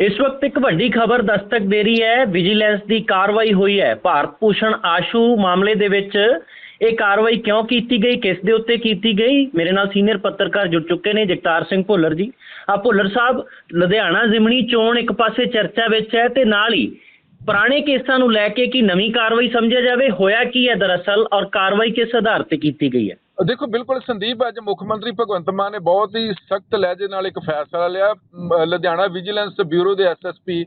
ਇਸ ਵਕਤ ਇੱਕ ਵੱਡੀ ਖਬਰ ਦਸਤਕ ਦੇ ਰਹੀ ਹੈ। ਵਿਜੀਲੈਂਸ ਦੀ ਕਾਰਵਾਈ ਹੋਈ ਹੈ। ਭਾਰਤ ਭੂਸ਼ਣ ਆਸ਼ੂ ਮਾਮਲੇ ਦੇ ਵਿੱਚ ਇਹ ਕਾਰਵਾਈ ਕਿਉਂ ਕੀਤੀ ਗਈ? ਕਿਸ ਦੇ ਉੱਤੇ ਕੀਤੀ ਗਈ? ਮੇਰੇ ਨਾਲ ਸੀਨੀਅਰ ਪੱਤਰਕਾਰ ਜੁੜ ਚੁੱਕੇ ਨੇ ਜਗਤਾਰ ਸਿੰਘ ਭੁੱਲਰ ਜੀ। ਆ ਭੁੱਲਰ ਸਾਹਿਬ, ਲੁਧਿਆਣਾ ਜ਼ਿਮਨੀ ਚੋਣ ਇੱਕ ਪਾਸੇ ਚਰਚਾ ਵਿੱਚ ਹੈ ਤੇ ਨਾਲ ਹੀ ਪੁਰਾਣੇ ਕੇਸਾਂ ਨੂੰ ਲੈ ਕੇ ਕੀ ਨਵੀਂ ਕਾਰਵਾਈ ਸਮਝਿਆ ਜਾਵੇ? ਹੋਇਆ ਕੀ ਹੈ ਦਰਅਸਲ ਔਰ ਕਾਰਵਾਈ ਕਿਸ ਆਧਾਰ ਤੇ ਕੀਤੀ ਗਈ ਹੈ? ਦੇਖੋ, ਬਿਲਕੁਲ ਸੰਦੀਪ, ਅੱਜ ਮੁੱਖ ਮੰਤਰੀ ਭਗਵੰਤ ਮਾਨ ਨੇ ਬਹੁਤ ਹੀ ਸਖਤ ਲਹਿਜੇ ਨਾਲ ਇੱਕ ਫੈਸਲਾ ਲਿਆ। ਲੁਧਿਆਣਾ ਵਿਜੀਲੈਂਸ ਬਿਊਰੋ ਦੇ ਐਸਐਸਪੀ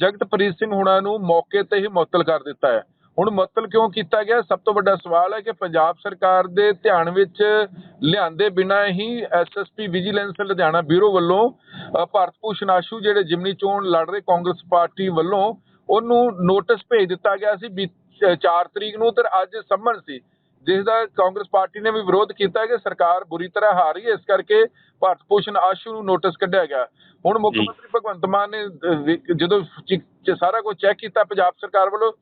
ਜਗਤਪ੍ਰੀਤ ਸਿੰਘ ਹੁਣਾਂ ਨੂੰ ਮੌਕੇ ਤੇ ਹੀ ਮੁਅੱਤਲ ਕਰ ਦਿੱਤਾ ਹੈ। ਹੁਣ ਮੁਅੱਤਲ ਕਿਉਂ ਕੀਤਾ ਗਿਆ? ਸਭ ਤੋਂ ਵੱਡਾ ਸਵਾਲ ਹੈ ਕਿ ਪੰਜਾਬ ਸਰਕਾਰ ਦੇ ਧਿਆਨ ਵਿੱਚ ਲਿਆਂਦੇ ਬਿਨਾਂ ਹੀ ਐਸਐਸਪੀ ਵਿਜੀਲੈਂਸ ਲੁਧਿਆਣਾ ਬਿਊਰੋ ਵੱਲੋਂ ਭਾਰਤ ਭੂਸ਼ਣ ਆਸ਼ੂ ਜਿਹੜੇ ਜਿਮਨੀ ਚੋਣ ਲੜ ਰਹੇ ਕਾਂਗਰਸ ਪਾਰਟੀ ਵੱਲੋਂ, ਉਹਨੂੰ ਨੋਟਿਸ ਭੇਜ ਦਿੱਤਾ ਗਿਆ ਸੀ 4 ਤਰੀਕ ਨੂੰ ਤੇ ਅੱਜ ਸੰਮਨ ਸੀ। ਜਿਸ ਦਾ ਕਾਂਗਰਸ ਪਾਰਟੀ ਨੇ ਵੀ ਵਿਰੋਧ ਕੀਤਾ ਕਿ ਸਰਕਾਰ ਬੁਰੀ ਤਰ੍ਹਾਂ ਹਾਰ ਰਹੀ ਹੈ ਇਸ ਕਰਕੇ ਭਾਰਤ ਭੂਸ਼ਣ ਆਸ਼ੂ ਨੂੰ ਨੋਟਿਸ ਕੱਢਿਆ ਗਿਆ ਹੁਣ ਮੁੱਖ। ਮੰਤਰੀ ਭਗਵੰਤ ਮਾਨ ਨੇ ਜਦੋਂ ਸਾਰਾ ਕੁਝ ਚੈੱਕ ਕੀਤਾ ਪੰਜਾਬ ਸਰਕਾਰ ਵੱਲੋਂ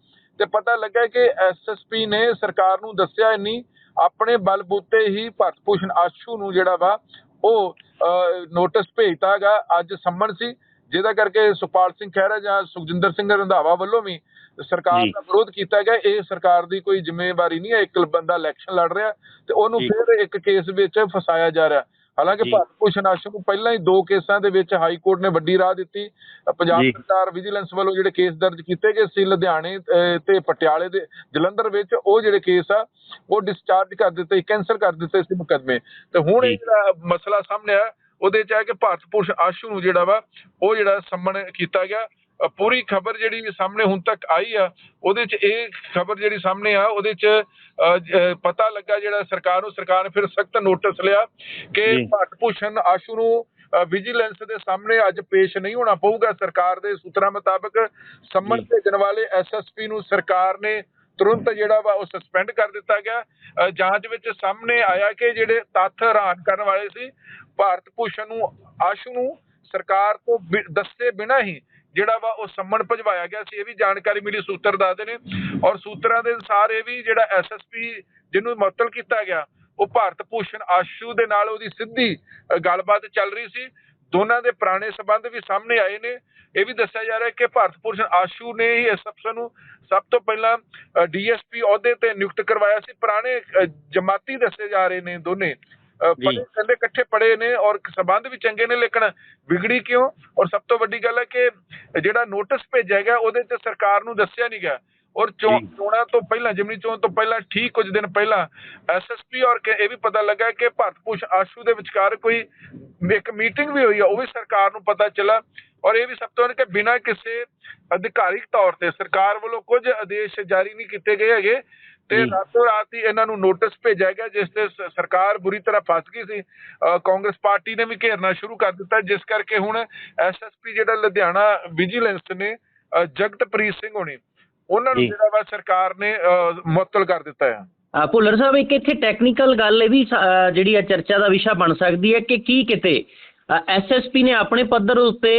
ਤੇ ਪਤਾ ਲੱਗਾ ਕਿ ਐਸਐਸਪੀ ਨੇ ਸਰਕਾਰ ਨੂੰ ਦੱਸਿਆ ਨਹੀਂ ਆਪਣੇ ਬਲਬੂਤੇ ਹੀ ਭਾਰਤ ਭੂਸ਼ਣ ਆਸ਼ੂ ਨੂੰ ਜਿਹੜਾ ਵਾ ਉਹ ਨੋਟਿਸ ਭੇਜਤਾਗਾ ਅੱਜ ਸੰਮਨ ਸੀ ਜਿਹਦਾ ਕਰਕੇ ਸੁਪਾਲ ਸਿੰਘ ਖਹਿਰਾ ਜਾਂ ਸੁਖਜਿੰਦਰ ਸਿੰਘ ਰੰਧਾਵਾ ਵੱਲੋਂ ਵੀ ਸਰਕਾਰ। ਦਾ ਵਿਰੋਧ ਕੀਤਾ ਗਿਆ ਇਹ ਸਰਕਾਰ ਦੀ ਕੋਈ ਜ਼ਿੰਮੇਵਾਰੀ ਨਹੀਂ ਹੈ ਇੱਕ ਬੰਦਾ ਇਲੈਕਸ਼ਨ ਲੜ ਰਿਹਾ ਤੇ ਉਹਨੂੰ। ਫਿਰ ਇੱਕ ਕੇਸ ਵਿੱਚ ਫਸਾਇਆ ਜਾ ਰਿਹਾ ਹਾਲਾਂਕਿ। ਭਾਰਤ ਭੂਸ਼ਣ ਆਸ਼ੂ ਨੂੰ ਪਹਿਲਾਂ ਹੀ ਦੋ ਕੇਸਾਂ ਦੇ ਵਿੱਚ ਹਾਈ ਕੋਰਟ ਨੇ ਵੱਡੀ ਰਾਹ ਦਿੱਤੀ ਪੰਜਾਬ। ਸਰਕਾਰ ਵਿਜੀਲੈਂਸ ਵੱਲੋਂ ਜਿਹੜੇ ਕੇਸ ਦਰਜ ਕੀਤੇ ਗਏ ਸੀ ਲੁਧਿਆਣੇ ਤੇ ਪਟਿਆਲੇ ਦੇ ਜਲੰਧਰ ਵਿੱਚ ਉਹ ਜਿਹੜੇ ਕੇਸ ਆ ਉਹ ਡਿਸਚਾਰਜ ਕਰ ਦਿੱਤੇ ਕੈਂਸਲ ਕਰ ਦਿੱਤੇ ਸੀ ਮੁਕੱਦਮੇ ਤੇ ਹੁਣ ਇਹ। ਜਿਹੜਾ ਮਸਲਾ ਸਾਹਮਣੇ ਆ ਉਹਦੇ ਚ ਹੈ ਕਿ ਭਾਰਤ ਭੂਸ਼ਣ ਆਸ਼ੂ ਨੂੰ ਜਿਹੜਾ ਵਾ ਉਹ ਜਿਹੜਾ ਸੰਮਨ ਕੀਤਾ ਗਿਆ ਪੂਰੀ ਖਬਰ ਜਿਹੜੀ ਸਾਹਮਣੇ ਹੁਣ ਤੱਕ ਆਈ ਆ ਉਹਦੇ ਚ ਇਹ ਖਬਰ ਜਿਹੜੀ ਸਾਹਮਣੇ ਆ ਉਹਦੇ ਚ ਪਤਾ ਲੱਗਾ ਜਿਹੜਾ ਸਰਕਾਰ ਨੂੰ ਸਰਕਾਰ ਨੇ ਫਿਰ ਸਖਤ ਨੋਟਿਸ ਲਿਆ ਕਿ। ਭਾਰਤ ਭੂਸ਼ਣ ਆਸ਼ੂ ਨੂੰ ਵਿਜੀਲੈਂਸ ਦੇ ਸਾਹਮਣੇ ਅੱਜ ਪੇਸ਼ ਨਹੀਂ ਹੋਣਾ ਪਊਗਾ ਸਰਕਾਰ ਦੇ ਸੂਤਰਾਂ ਮੁਤਾਬਕ ਸੰਮਨ। ਭੇਜਣ ਵਾਲੇ ਐਸਐਸਪੀ ਨੂੰ ਸਰਕਾਰ ਨੇ ਤੁਰੰਤ ਜਿਹੜਾ ਵਾ ਉਹ ਸਸਪੈਂਡ ਕਰ ਦਿੱਤਾ ਗਿਆ ਜਾਂਚ ਵਿੱਚ ਸਾਹਮਣੇ ਆਇਆ ਕਿ ਜਿਹੜੇ ਤੱਥ ਹੈਰਾਨ ਕਰਨ ਵਾਲੇ ਸੀ ਭਾਰਤ ਭੂਸ਼ਣ ਨੂੰ ਆਸ਼ੂ ਨੂੰ ਸਰਕਾਰ ਤੋਂ ਦੱਸੇ ਬਿਨਾਂ ਹੀ ਜਿਹੜਾ ਵਾ ਉਹ ਸੰਮਨ ਭਜਵਾਇਆ ਗਿਆ ਸੀ, ਇਹ ਵੀ ਜਾਣਕਾਰੀ ਮਿਲੀ ਸੂਤਰ ਦੱਸਦੇ ਨੇ। ਔਰ ਸੂਤਰਾਂ ਦੇ ਅਨੁਸਾਰ ਇਹ ਵੀ ਜਿਹੜਾ ਐਸਐਸਪੀ ਜਿਹਨੂੰ ਮੁਅੱਤਲ ਕੀਤਾ ਗਿਆ, ਉਹ ਭਾਰਤ ਭੂਸ਼ਣ ਆਸ਼ੂ ਦੇ ਨਾਲ ਉਹਦੀ ਸਿੱਧੀ ਗੱਲਬਾਤ ਚੱਲ ਰਹੀ ਸੀ। ਦੋਨਾਂ ਦੇ ਪੁਰਾਣੇ ਸਬੰਧ ਵੀ ਸਾਹਮਣੇ ਆਏ ਨੇ। ਇਹ ਵੀ ਦੱਸਿਆ ਜਾ ਰਿਹਾ ਕਿ ਭਾਰਤ ਭੂਸ਼ਣ ਆਸ਼ੂ ਨੇ ਹੀ ਇਸ ਅਫਸਰ ਨੂੰ ਸਭ ਤੋਂ ਪਹਿਲਾਂ ਡੀਐਸਪੀ ਅਹੁਦੇ ਤੇ ਨਿਯੁਕਤ ਕਰਵਾਇਆ ਸੀ। ਪੁਰਾਣੇ ਜਮਾਤੀ ਦੱਸੇ ਜਾ ਰਹੇ ਨੇ ਦੋਨੇ। ਪੜ੍ਹੇ ਕਹਿੰਦੇ ਇਕੱਠੇ ਪੜੇ ਨੇ ਔਰ ਸਬੰਧ ਵੀ ਚੰਗੇ ਨੇ ਲੇਕਿਨ ਵਿਗੜੀ ਕਿਉਂ? ਔਰ ਸਭ ਤੋਂ ਵੱਡੀ ਗੱਲ ਹੈ ਕਿ ਜਿਹੜਾ ਨੋਟਿਸ ਭੇਜਿਆ ਗਿਆ ਉਹਦੇ ਤੇ ਸਰਕਾਰ ਨੂੰ ਦੱਸਿਆ ਨਹੀਂ ਗਿਆ। ਔਰ ਚੋਣ ਤੋਂ ਪਹਿਲਾਂ ਜਿਮਨੀ ਚੋਣ ਤੋਂ ਪਹਿਲਾਂ ਠੀਕ ਕੁਝ ਦਿਨ ਪਹਿਲਾਂ ਐਸਐਸਪੀ ਔਰ ਇਹ ਵੀ ਪਤਾ ਲੱਗਾ ਕਿ ਭਾਰਤ ਭੂਸ਼ਣ ਆਸ਼ੂ ਦੇ ਵਿਚਕਾਰ ਕੋਈ ਇੱਕ ਮੀਟਿੰਗ ਵੀ ਹੋਈ ਆ ਉਹ ਵੀ ਸਰਕਾਰ ਨੂੰ ਪਤਾ ਚੱਲਾ। ਔਰ ਇਹ ਵੀ ਸਭ ਤੋਂ ਕਿ ਬਿਨਾਂ ਕਿਸੇ ਅਧਿਕਾਰਿਕ ਤੌਰ ਤੇ ਸਰਕਾਰ ਵੱਲੋਂ ਕੁਝ ਆਦੇਸ਼ ਜਾਰੀ ਨਹੀਂ ਕੀਤੇ ਗਏ ਹੈਗੇ। ਤੇ। ਰਾਤੋਂ ਰਾਤ ਹੀ ਇਹਨਾਂ ਨੂੰ ਨੋਟਿਸ ਭੇਜਿਆ ਗਿਆ ਜਿਸ ਤੇ ਸਰਕਾਰ ਬੁਰੀ ਤਰ੍ਹਾਂ ਫਸ ਗਈ ਸੀ ਕਾਂਗਰਸ ਪਾਰਟੀ ਨੇ ਵੀ ਘੇਰਨਾ ਸ਼ੁਰੂ ਕਰ ਦਿੱਤਾ ਜਿਸ ਕਰਕੇ ਹੁਣ ਐਸਐਸਪੀ ਜਿਹੜਾ ਲੁਧਿਆਣਾ ਵਿਜੀਲੈਂਸ ਨੇ ਜਗਤਪ੍ਰੀਤ ਸਿੰਘ ਹੋਣੀ ਉਹਨਾਂ ਨੂੰ। ਜਿਹੜਾ ਵਾ ਸਰਕਾਰ ਨੇ ਮੁਅੱਤਲ ਕਰ ਦਿੱਤਾ ਹੈ ਭੁੱਲਰ ਸਾਹਿਬ ਇੱਕ ਇੱਥੇ ਟੈਕਨੀਕਲ ਗੱਲ ਇਹ ਵੀ ਜਿਹੜੀ ਆ ਚਰਚਾ ਦਾ ਵਿਸ਼ਾ ਬਣ ਸਕਦੀ ਹੈ ਕਿ ਕੀ ਕਿਤੇ ਐਸਐਸਪੀ ਨੇ ਆਪਣੇ ਪੱਧਰ ਉੱਤੇ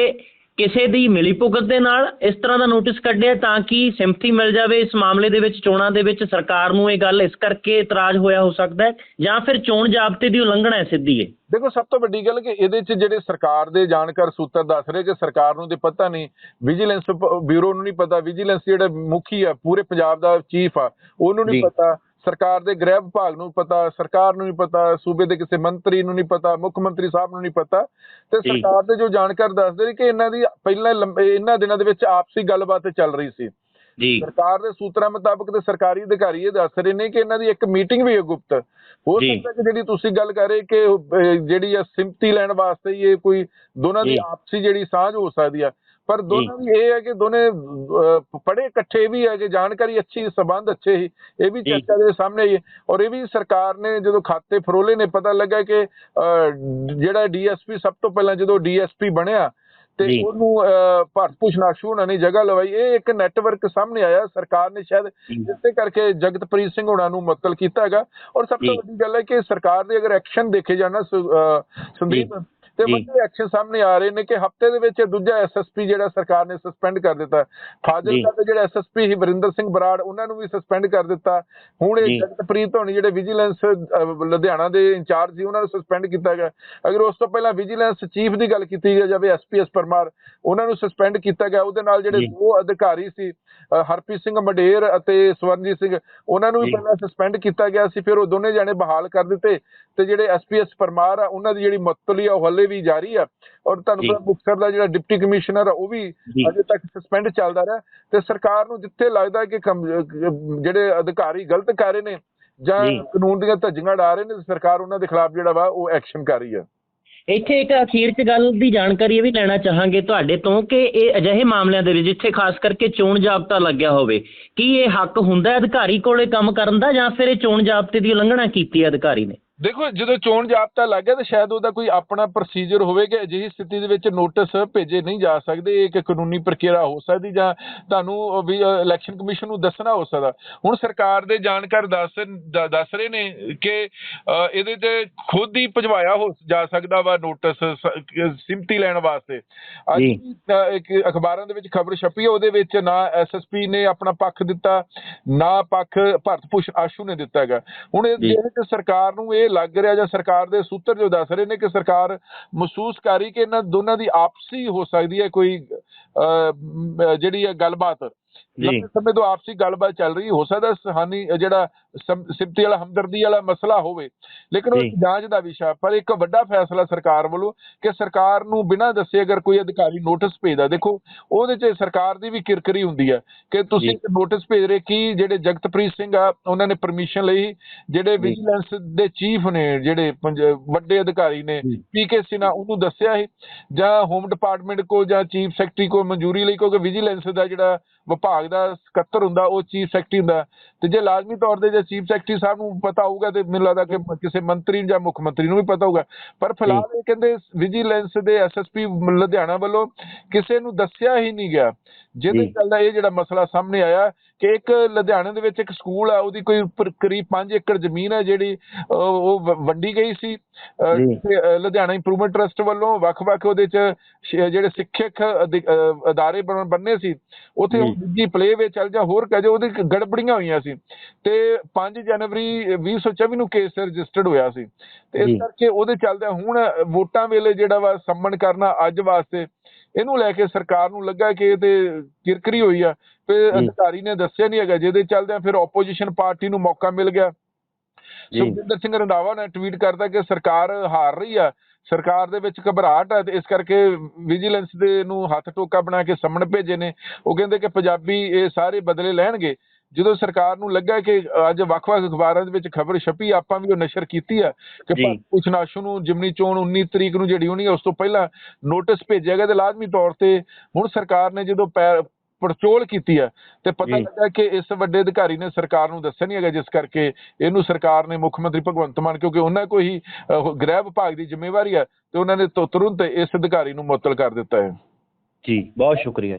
ਕਿਸੇ ਦੀ ਮਿਲੀਭੁਗਤ ਦੇ ਨਾਲ ਇਸ ਤਰ੍ਹਾਂ ਦਾ ਨੋਟਿਸ ਕੱਢਿਆ ਤਾਂ ਕਿ ਸਿੰਪਥੀ ਮਿਲ ਜਾਵੇ ਇਸ ਮਾਮਲੇ ਦੇ ਵਿੱਚ ਚੋਣਾਂ ਦੇ ਵਿੱਚ ਸਰਕਾਰ ਨੂੰ ਇਹ ਗੱਲ ਇਸ ਕਰਕੇ ਇਤਰਾਜ਼ ਹੋਇਆ ਹੋ ਸਕਦਾ ਹੈ ਜਾਂ ਫਿਰ ਚੋਣ ਜਾਬਤੇ ਦੀ ਉਲੰਘਣਾ ਹੈ ਸਿੱਧੀ ਹੈ ਦੇਖੋ ਸਭ ਤੋਂ ਵੱਡੀ ਗੱਲ ਕਿ ਇਹਦੇ 'ਚ ਜਿਹੜੇ ਸਰਕਾਰ ਦੇ ਜਾਣਕਾਰ ਸੂਤਰ ਦੱਸ ਰਹੇ ਕਿ ਸਰਕਾਰ ਨੂੰ ਤੇ ਪਤਾ ਨਹੀਂ ਵਿਜੀਲੈਂਸ ਬਿਊਰੋ ਨੂੰ ਨਹੀਂ ਪਤਾ ਵਿਜੀਲੈਂਸ ਜਿਹੜਾ ਮੁਖੀ ਆ ਪੂਰੇ ਪੰਜਾਬ ਦਾ ਚੀਫ ਆ ਉਹਨੂੰ ਨਹੀਂ। ਪਤਾ ਸਰਕਾਰ ਦੇ ਗ੍ਰਹਿ ਵਿਭਾਗ ਨੂੰ ਪਤਾ ਸਰਕਾਰ ਨੂੰ ਨਹੀਂ ਪਤਾ ਸੂਬੇ ਦੇ ਕਿਸੇ ਮੰਤਰੀ ਨੂੰ ਨਹੀਂ ਪਤਾ ਮੁੱਖ ਮੰਤਰੀ ਸਾਹਿਬ ਨੂੰ ਨਹੀਂ ਪਤਾ ਤੇ। ਸਰਕਾਰ ਦੇ ਜੋ ਜਾਣਕਾਰ ਦੱਸਦੇ ਨੇ ਕਿ ਇਹਨਾਂ ਦੀ ਪਹਿਲਾਂ ਲੰਬੇ ਇਹਨਾਂ ਦਿਨਾਂ ਦੇ ਵਿੱਚ ਆਪਸੀ ਗੱਲਬਾਤ ਚੱਲ ਰਹੀ ਸੀ ਜੀ ਸਰਕਾਰ ਦੇ ਸੂਤਰਾਂ ਮੁਤਾਬਕ ਤੇ ਸਰਕਾਰੀ ਅਧਿਕਾਰੀ ਇਹ ਦੱਸ ਰਹੇ ਨੇ ਕਿ ਇਹਨਾਂ ਦੀ ਇੱਕ ਮੀਟਿੰਗ ਵੀ ਹੈ ਗੁਪਤ ਹੋ। ਸਕਦਾ ਕਿ ਜਿਹੜੀ ਤੁਸੀਂ ਗੱਲ ਕਰ ਰਹੇ ਕਿ ਜਿਹੜੀ ਆ ਸਿੰਪਤੀ ਲੈਣ ਵਾਸਤੇ ਇਹ ਕੋਈ ਦੋਨਾਂ ਦੀ। ਆਪਸੀ ਜਿਹੜੀ ਸਾਂਝ ਹੋ ਸਕਦੀ ਆ ਪਰ ਦੋਨਾਂ ਦੀ ਇਹ ਹੈ ਕਿ ਦੋਨੇ ਪੜ੍ਹੇ ਇਕੱਠੇ ਵੀ ਹੈ ਕਿ ਜਾਣਕਾਰੀ ਅੱਛੀ ਸਬੰਧ ਅੱਛੇ ਹੀ ਇਹ ਵੀ। ਚਰਚਾ ਦੇ ਸਾਹਮਣੇ ਹੈ ਔਰ ਇਹ ਵੀ ਸਰਕਾਰ ਨੇ ਜਦੋਂ ਖਾਤੇ ਫਰੋਲੇ ਨੇ ਪਤਾ ਲੱਗਾ ਕਿ ਜਿਹੜਾ ਡੀਐਸਪੀ ਸਭ ਤੋਂ ਪਹਿਲਾਂ ਜਦੋਂ ਡੀਐਸਪੀ ਬਣਿਆ ਤੇ। ਉਹਨੂੰ ਭਾਰਤ ਭੂਸ਼ਣ ਆਸ਼ੂ ਉਹਨਾਂ ਨੇ ਜਗ੍ਹਾ ਲਵਾਈ ਇਹ ਇੱਕ ਨੈਟਵਰਕ ਸਾਹਮਣੇ ਆਇਆ ਸਰਕਾਰ ਨੇ ਸ਼ਾਇਦ। ਇਸੇ ਕਰਕੇ ਜਗਤਪ੍ਰੀਤ ਸਿੰਘ ਹੋਣਾ ਨੂੰ ਮੁਅੱਤਲ ਕੀਤਾ ਹੈਗਾ ਔਰ ਸਭ ਤੋਂ। ਵੱਡੀ ਗੱਲ ਹੈ ਕਿ ਸਰਕਾਰ ਦੇ ਅਗਰ ਐਕਸ਼ਨ ਦੇਖੇ ਜਾਣ ਸੰਦੀਪ ਤੇ। ਵੱਡੇ ਐਕਸ਼ਨ ਸਾਹਮਣੇ ਆ ਰਹੇ ਨੇ ਕਿ ਹਫ਼ਤੇ ਦੇ ਵਿੱਚ ਦੂਜਾ ਐਸਐਸਪੀ ਜਿਹੜਾ ਸਰਕਾਰ ਨੇ ਸਸਪੈਂਡ ਕਰ ਦਿੱਤਾ ਫਾਜ਼ਿਲਕਾ ਦੇ ਜਿਹੜੇ ਐਸਐਸਪੀ ਸੀ ਵਰਿੰਦਰ ਸਿੰਘ ਬਰਾੜ ਉਹਨਾਂ ਨੂੰ ਵੀ ਸਸਪੈਂਡ ਕਰ ਦਿੱਤਾ ਹੁਣ। ਇਹ ਜਗਤਪ੍ਰੀਤ ਹੋਣੀ ਜਿਹੜੇ ਵਿਜੀਲੈਂਸ ਲੁਧਿਆਣਾ ਦੇ ਇੰਚਾਰਜ ਸੀ ਉਹਨਾਂ ਨੂੰ ਸਸਪੈਂਡ ਕੀਤਾ ਗਿਆ ਅਗਰ ਉਸ ਤੋਂ ਪਹਿਲਾਂ ਵਿਜੀਲੈਂਸ ਚੀਫ ਦੀ ਗੱਲ ਕੀਤੀ ਜਾਵੇ ਐਸਪੀਐਸ ਪਰਮਾਰ ਉਹਨਾਂ ਨੂੰ ਸਸਪੈਂਡ ਕੀਤਾ ਗਿਆ ਉਹਦੇ ਨਾਲ ਜਿਹੜੇ। ਦੋ ਅਧਿਕਾਰੀ ਸੀ ਹਰਪ੍ਰੀਤ ਸਿੰਘ ਮਡੇਰ ਅਤੇ ਸਵਰਨਜੀਤ ਸਿੰਘ ਉਹਨਾਂ ਨੂੰ ਵੀ। ਪਹਿਲਾਂ ਸਸਪੈਂਡ ਕੀਤਾ ਗਿਆ ਸੀ ਫਿਰ ਉਹ ਦੋਨੇ ਜਾਣੇ ਬਹਾਲ ਕਰ ਦਿੱਤੇ ਤੇ ਜਿਹੜੇ ਐਸਪੀਐਸ ਪਰਮਾਰ ਆ ਉਹਨਾਂ ਦੀ ਜਿਹੜੀ ਮੁਅੱਤਲੀ ਆ ਉਹ ਹੱਲੇ ਵੀ ਜਾਰੀ ਆ ਔਰ ਤੁਹਾਨੂੰ। ਪਤਾ ਮੁਕਤਸਰ ਦਾ ਜਿਹੜਾ ਡਿਪਟੀ ਕਮਿਸ਼ਨਰ ਆ ਉਹ ਵੀ। ਅਜੇ ਤੱਕ ਸਸਪੈਂਡ ਚੱਲਦਾ ਰਿਹਾ ਤੇ ਸਰਕਾਰ ਨੂੰ ਜਿੱਥੇ ਲੱਗਦਾ ਕਿ ਜਿਹੜੇ ਅਧਿਕਾਰੀ ਗਲਤ ਕਰ ਰਹੇ ਨੇ ਜਾਂ। ਕਾਨੂੰਨ ਦੀਆਂ ਧੱਜੀਆਂ ਡਾ ਰਹੇ ਨੇ ਸਰਕਾਰ ਉਹਨਾਂ ਦੇ ਖਿਲਾਫ ਜਿਹੜਾ ਵਾ ਉਹ ਐਕਸ਼ਨ ਕਰ ਰਹੀ ਆ ਇੱਥੇ ਇੱਕ ਅਖੀਰ 'ਚ ਗੱਲ ਦੀ ਜਾਣਕਾਰੀ ਇਹ ਵੀ ਲੈਣਾ ਚਾਹਾਂਗੇ ਤੁਹਾਡੇ ਤੋਂ ਕਿ ਇਹ ਅਜਿਹੇ ਮਾਮਲਿਆਂ ਦੇ ਵਿੱਚ ਜਿੱਥੇ ਖਾਸ ਕਰਕੇ ਚੋਣ ਜਾਬਤਾ ਲੱਗਿਆ ਹੋਵੇ ਕੀ ਇਹ ਹੱਕ ਹੁੰਦਾ ਹੈ ਅਧਿਕਾਰੀ ਕੋਲੇ ਕੰਮ ਕਰਨ ਦਾ ਜਾਂ ਫਿਰ ਇਹ ਚੋਣ ਜਾਬਤੇ ਦੀ ਉਲੰਘਣਾ ਕੀਤੀ ਹੈ ਅਧਿਕਾਰੀ ਨੇ ਦੇਖੋ ਜਦੋਂ ਚੋਣ ਜਾਬਤਾ ਲੱਗ ਗਿਆ ਤਾਂ ਸ਼ਾਇਦ ਉਹਦਾ ਕੋਈ ਆਪਣਾ ਪ੍ਰੋਸੀਜਰ ਹੋਵੇ ਕਿ ਅਜਿਹੀ ਸਥਿਤੀ ਦੇ ਵਿੱਚ ਨੋਟਿਸ ਭੇਜੇ ਨਹੀਂ ਜਾ ਸਕਦੇ ਇਹ ਇੱਕ ਕਾਨੂੰਨੀ ਪ੍ਰਕਿਰਿਆ ਹੋ ਸਕਦੀ ਜਾਂ ਤੁਹਾਨੂੰ ਵੀ ਇਲੈਕਸ਼ਨ ਕਮਿਸ਼ਨ ਨੂੰ ਦੱਸਣਾ ਹੋ ਸਕਦਾ। ਹੁਣ ਸਰਕਾਰ ਦੇ ਜਾਣਕਾਰ ਦੱਸ ਦੱਸ ਰਹੇ ਨੇ ਕਿ ਇਹਦੇ ਤੇ ਖੁਦ ਹੀ ਭਜਵਾਇਆ ਹੋ ਜਾ ਸਕਦਾ ਵਾ ਨੋਟਿਸ ਸਿੰਪਤੀ ਲੈਣ ਵਾਸਤੇ। ਅੱਜ ਇੱਕ ਅਖਬਾਰਾਂ ਦੇ ਵਿੱਚ ਖਬਰ ਛਪੀ ਹੈ ਉਹਦੇ ਵਿੱਚ ਨਾ ਐਸਐਸਪੀ ਨੇ ਆਪਣਾ ਪੱਖ ਦਿੱਤਾ ਨਾ ਪੱਖ ਭਰਤ ਭੂਸ਼ਣ ਆਸ਼ੂ ਨੇ ਦਿੱਤਾ ਹੈਗਾ। ਹੁਣ ਇਹ ਸਰਕਾਰ ਨੂੰ ਇਹ ਲੱਗ ਰਿਹਾ ਜਾਂ ਸਰਕਾਰ ਦੇ ਸੂਤਰ ਜੋ ਦੱਸ ਰਹੇ ਨੇ ਕਿ ਸਰਕਾਰ ਮਹਿਸੂਸ ਕਰ ਰਹੀ ਕਿ ਇਹਨਾਂ ਦੋਨਾਂ ਦੀ ਆਪਸੀ ਹੋ ਸਕਦੀ ਹੈ ਕੋਈ ਅਹ, ਜਿਹੜੀ ਹੈ ਗੱਲਬਾਤ। ਲੰਬੇ ਸਮੇਂ ਤੋਂ ਆਪਸੀ ਗੱਲਬਾਤ ਚੱਲ ਰਹੀ ਹੋ ਸਕਦਾ ਸਹਾਨੀ ਜਿਹੜਾ ਸਿਮਤੀ ਵਾਲਾ ਹਮਦਰਦੀ ਵਾਲਾ ਮਸਲਾ ਹੋਵੇ। ਲੇਕਿਨ ਉਹ ਜਾਂਚ ਦਾ ਵਿਸ਼ਾ ਪਰ ਇੱਕ ਵੱਡਾ ਫੈਸਲਾ ਸਰਕਾਰ ਵੱਲੋਂ ਕਿ ਸਰਕਾਰ ਨੂੰ ਬਿਨਾਂ ਦੱਸੇ ਅਗਰ ਕੋਈ ਅਧਿਕਾਰੀ ਨੋਟਿਸ ਭੇਜਦਾ ਦੇਖੋ ਉਹਦੇ 'ਚ ਸਰਕਾਰ ਦੀ ਵੀ ਕਿਰਕਰੀ ਹੁੰਦੀ ਹੈ ਕਿ ਤੁਸੀਂ ਨੋਟਿਸ ਭੇਜ ਰਹੇ ਕੀ ਜਿਹੜੇ ਜਗਤਪ੍ਰੀਤ ਸਿੰਘ ਆ ਉਹਨਾਂ ਨੇ ਪਰਮਿਸ਼ਨ ਲਈ ਜਿਹੜੇ। ਵਿਜੀਲੈਂਸ ਦੇ ਚੀਫ ਨੇ ਜਿਹੜੇ ਵੱਡੇ ਅਧਿਕਾਰੀ ਨੇ। ਪੀਕੇ ਸਿਨਾ ਉਹਨੂੰ ਦੱਸਿਆ ਸੀ। ਜਾਂ ਹੋਮ ਡਿਪਾਰਟਮੈਂਟ ਕੋ ਜਾਂ ਚੀਫ ਸੈਕਟਰੀ ਕੋ ਮਨਜ਼ੂਰੀ ਲਈ ਕਿਉਂਕਿ ਵਿਜੀਲੈਂਸ ਦਾ ਜਿਹੜਾ ਵਿਭਾਗ ਦਾ ਸਕੱਤਰ ਹੁੰਦਾ ਉਹ ਚੀਫ ਸੈਕਟਰੀ ਹੁੰਦਾ ਤੇ ਜੇ ਲਾਜ਼ਮੀ ਤੌਰ ਤੇ ਜੇ ਚੀਫ ਸੈਕਟਰੀ ਸਾਹਿਬ ਨੂੰ ਪਤਾ ਹੋਊਗਾ ਤੇ ਮੈਨੂੰ ਲੱਗਦਾ ਕਿ ਕਿਸੇ ਮੰਤਰੀ ਜਾਂ ਮੁੱਖ ਮੰਤਰੀ ਨੂੰ ਵੀ ਪਤਾ ਹੋਊਗਾ। ਪਰ ਫਿਲਹਾਲ ਇਹ ਕਹਿੰਦੇ ਵਿਜੀਲੈਂਸ ਦੇ ਐਸਐਸਪੀ ਲੁਧਿਆਣਾ ਵੱਲੋਂ ਕਿਸੇ ਨੂੰ ਦੱਸਿਆ ਹੀ ਨਹੀਂ ਗਿਆ। ਜਿਹਦੇ। ਚੱਲਦਾ ਇਹ ਜਿਹੜਾ ਮਸਲਾ ਸਾਹਮਣੇ ਆਇਆ ਕਿ ਇੱਕ ਲੁਧਿਆਣੇ ਦੇ ਵਿੱਚ ਇੱਕ ਸਕੂਲ ਆ ਉਹਦੀ ਕੋਈ ਕਰੀਬ 5 ਏਕੜ ਜ਼ਮੀਨ ਹੈ ਜਿਹੜੀ ਉਹ ਵੰਡੀ ਗਈ ਸੀ। ਲੁਧਿਆਣਾ ਇੰਪਰੂਵਮੈਂਟ ਟਰਸਟ ਵੱਲੋਂ ਵੱਖ-ਵੱਖ ਉਹਦੇ ਚ ਜਿਹੜੇ ਸਿੱਖਿਅਕ ਅਦਾਰੇ ਬਣ- ਬਣਨੇ ਸੀ ਉੱਥੇ ਜੀ। ਪਲੇ ਵਿੱਚ ਚੱਲ ਜਾ ਹੋਰ ਕਹੇ ਉਹਦੇ ਗੜਬੜੀਆਂ ਹੋਈਆਂ ਸੀ ਤੇ 5 ਜਨਵਰੀ 2024 ਨੂੰ ਕੇਸ ਰਜਿਸਟਰਡ ਹੋਇਆ ਸੀ ਤੇ। ਇਸ ਕਰਕੇ ਉਹਦੇ ਚੱਲਦੇ ਹੁਣ ਵੋਟਾਂ ਵੇਲੇ ਜਿਹੜਾ ਵਾ ਸੰਮਣ ਕਰਨਾ ਅੱਜ ਵਾਸਤੇ ਇਹਨੂੰ ਲੈ ਕੇ ਸਰਕਾਰ ਨੂੰ ਲੱਗਾ ਕਿ ਇਹ ਤੇ ਕਿਰਕਰੀ ਹੋਈ ਆ ਤੇ। ਅਧਿਕਾਰੀ ਨੇ ਦੱਸਿਆ ਨਹੀਂ ਹੈਗਾ ਜਿਹਦੇ ਚੱਲਦੇ ਫਿਰ ਆਪੋਜੀਸ਼ਨ ਪਾਰਟੀ ਨੂੰ ਮੌਕਾ ਮਿਲ ਗਿਆ। ਸੁਖਜਿੰਦਰ ਸਿੰਘ ਰੰਧਾਵਾ ਨੇ ਟਵੀਟ ਕਰਦਾ ਕਿ ਸਰਕਾਰ ਹਾਰ ਰਹੀ ਆ ਸਰਕਾਰ ਦੇ ਵਿੱਚ ਘਬਰਾਹਟ ਹੈ ਤੇ ਇਸ ਕਰਕੇ ਵਿਜੀਲੈਂਸ ਦੇ ਨੂੰ ਹੱਥ ਟੋਕਾ ਬਣਾ ਕੇ ਸਾਹਮਣੇ ਭੇਜੇ ਨੇ ਉਹ ਕਹਿੰਦੇ ਕਿ ਪੰਜਾਬੀ ਇਹ ਸਾਰੇ ਬਦਲੇ ਲੈਣਗੇ ਜਦੋਂ ਸਰਕਾਰ ਨੂੰ ਲੱਗਾ ਕਿ ਅੱਜ ਵੱਖ-ਵੱਖ ਅਖਬਾਰਾਂ ਦੇ ਵਿੱਚ ਖਬਰ ਛਪੀ ਆਪਾਂ ਵੀ ਉਹ ਨਸ਼ਰ ਕੀਤੀ ਆ ਕਿ। ਪੁਛਨਾਸ਼ੂ ਨੂੰ ਜਿਮਨੀ ਚੋਣ 19 ਤਰੀਕ ਨੂੰ ਜਿਹੜੀ ਹੋਣੀ ਹੈ ਉਸ ਤੋਂ ਪਹਿਲਾਂ ਨੋਟਿਸ ਭੇਜਿਆ ਗਿਆ ਤੇ ਲਾਜ਼ਮੀ ਤੌਰ ਤੇ ਹੁਣ ਸਰਕਾਰ ਨੇ ਜਦੋਂ ਪੜਚੋਲ ਕੀਤੀ ਹੈ ਤੇ ਪਤਾ। ਲੱਗਾ ਕਿ ਇਸ ਵੱਡੇ ਅਧਿਕਾਰੀ ਨੇ ਸਰਕਾਰ ਨੂੰ ਦੱਸਿਆ ਨਹੀਂ ਹੈਗਾ ਜਿਸ ਕਰਕੇ ਇਹਨੂੰ ਸਰਕਾਰ ਨੇ ਮੁੱਖ ਮੰਤਰੀ ਭਗਵੰਤ ਮਾਨ ਕਿਉਂਕਿ ਉਹਨਾਂ ਕੋਈ ਹੀ ਗ੍ਰਹਿ ਵਿਭਾਗ ਦੀ ਜ਼ਿੰਮੇਵਾਰੀ ਹੈ ਤੇ ਉਹਨਾਂ ਨੇ ਤੁਰੰਤ ਇਸ ਅਧਿਕਾਰੀ ਨੂੰ ਮੁਅੱਤਲ ਕਰ ਦਿੱਤਾ ਹੈ ਜੀ ਬਹੁਤ ਸ਼ੁਕਰੀਆ